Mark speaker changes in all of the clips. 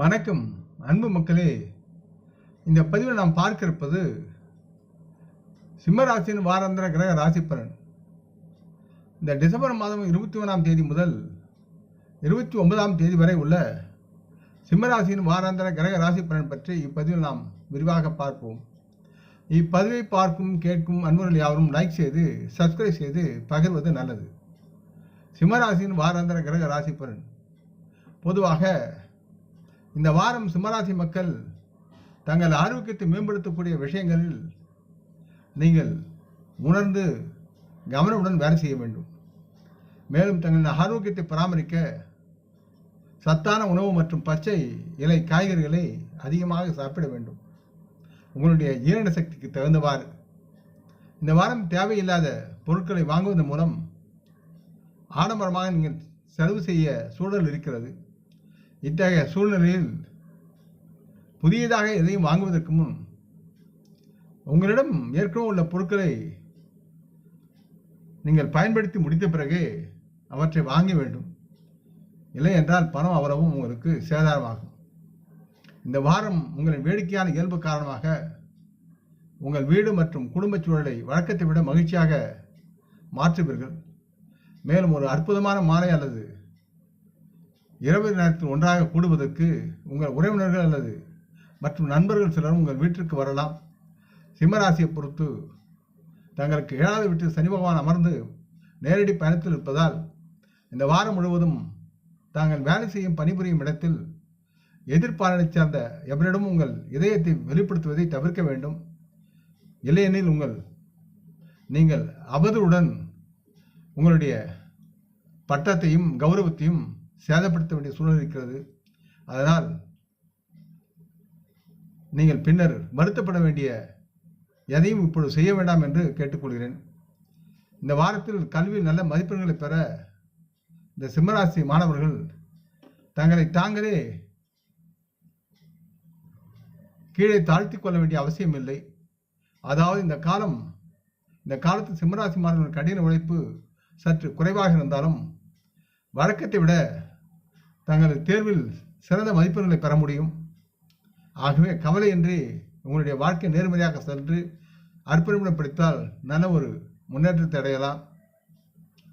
Speaker 1: வணக்கம் அன்பு மக்களே. இந்த பதிவில் நாம் பார்க்க இருப்பது சிம்மராசியின் வாராந்திர கிரக ராசி பலன் இந்த டிசம்பர் மாதம் இருபத்தி ஒன்றாம் தேதி முதல் இருபத்தி ஒன்பதாம் தேதி வரை உள்ள சிம்மராசியின் வாராந்திர கிரக ராசி பலன் பற்றி இப்பதிவில் நாம் விரிவாக பார்ப்போம். இப்பதிவை பார்க்கும் கேட்கும் அன்பர்கள் யாவரும் லைக் செய்து சப்ஸ்கிரைப் செய்து பகிர்வது நல்லது. சிம்மராசியின் வாராந்திர கிரக ராசி பலன் பொதுவாக இந்த வாரம் சிம்மராசி மக்கள் தங்கள் ஆரோக்கியத்தை மேம்படுத்தக்கூடிய விஷயங்களில் நீங்கள் உணர்ந்து கவனமுடன் வேலை செய்ய வேண்டும். மேலும் தங்கள் ஆரோக்கியத்தை பராமரிக்க சத்தான உணவு மற்றும் பச்சை இலை காய்கறிகளை அதிகமாக சாப்பிட வேண்டும். உங்களுடைய ஜீரண சக்திக்கு தகுந்தவாறு. இந்த வாரம் தேவையில்லாத பொருட்களை வாங்குவதன் மூலம் ஆடம்பரமாக நீங்கள் செலவு செய்ய சூழல் இருக்கிறது. இத்தகைய சூழ்நிலையில் புதியதாக எதையும் வாங்குவதற்கு முன் உங்களிடம் ஏற்கனவே உள்ள பொருட்களை நீங்கள் பயன்படுத்தி முடித்த பிறகு அவற்றை வாங்க வேண்டும். இல்லை என்றால் பணம் அவ்வளவும் உங்களுக்கு சேதாரமாகும். இந்த வாரம் உங்களின் வேடிக்கையான இயல்பு காரணமாக உங்கள் வீடு மற்றும் குடும்பச் சூழலை வழக்கத்தை விட மகிழ்ச்சியாக மாற்றுவீர்கள். மேலும் ஒரு அற்புதமான மாலை அல்லது இரவு நேரத்தில் ஒன்றாக கூடுவதற்கு உங்கள் உறவினர்கள் அல்லது மற்றும் நண்பர்கள் சிலரும் உங்கள் வீட்டிற்கு வரலாம். சிம்மராசியை பொறுத்து தங்களுக்கு ஏழாவது வீட்டில் சனி பகவான் அமர்ந்து நேரடி பயணத்தில் இருப்பதால் இந்த வாரம் முழுவதும் தாங்கள் வேலை செய்யும் பணிபுரியும் இடத்தில் எதிர்பாலனை சார்ந்த எவரிடமும் உங்கள் இதயத்தை வெளிப்படுத்துவதை தவிர்க்க வேண்டும். இல்லையெனில் உங்கள் நீங்கள் அவதுடன் உங்களுடைய பட்டத்தையும் கௌரவத்தையும் சேதப்படுத்த வேண்டிய சூழல் இருக்கிறது. அதனால் நீங்கள் பின்னர் வருத்தப்பட வேண்டிய எதையும் இப்பொழுது செய்ய வேண்டாம் என்று கேட்டுக்கொள்கிறேன். இந்த வாரத்தில் கல்வியில் நல்ல மதிப்பெண்களை பெற இந்த சிம்மராசி மாணவர்கள் தங்களை தாங்களே கீழே தாழ்த்தி கொள்ள வேண்டிய அவசியம் இல்லை. அதாவது இந்த காலம் இந்த காலத்து சிம்மராசி மாணவர்கள் கடின உழைப்பு சற்று குறைவாக இருந்தாலும் வழக்கத்தை விட தங்களது தேர்வில் சிறந்த மதிப்பெண்களை பெற முடியும். ஆகவே கவலையின்றி உங்களுடைய வாழ்க்கை நேர்மறையாக சென்று அர்ப்பணிப்புடன் படித்தால் நல்ல ஒரு முன்னேற்றத்தை அடையலாம்.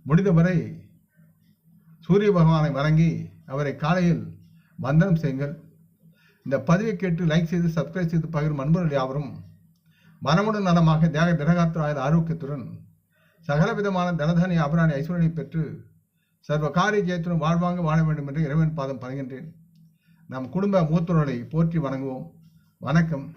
Speaker 1: முடிந்தவரை சூரிய பகவானை வணங்கி அவரை காலையில் வந்தனம் செய்யுங்கள். இந்த பதிவை கேட்டு லைக் செய்து சப்ஸ்கிரைப் செய்து பகிரும் அன்பர்கள் யாவரும் மனமுடன் நலமாக தேக திரகாத்திர ஆயுள் ஆரோக்கியத்துடன் சகலவிதமான தனதானி அபராணி ஐஸ்வரனை பெற்று சர்வ காரிய ஜெயத்திலும் வாழ்வாங்க வாழ வேண்டும் என்று இறைவன் பாதம் பணிகின்றேன். நம் குடும்ப மூத்தோர்களை போற்றி வணங்குவோம். வணக்கம்.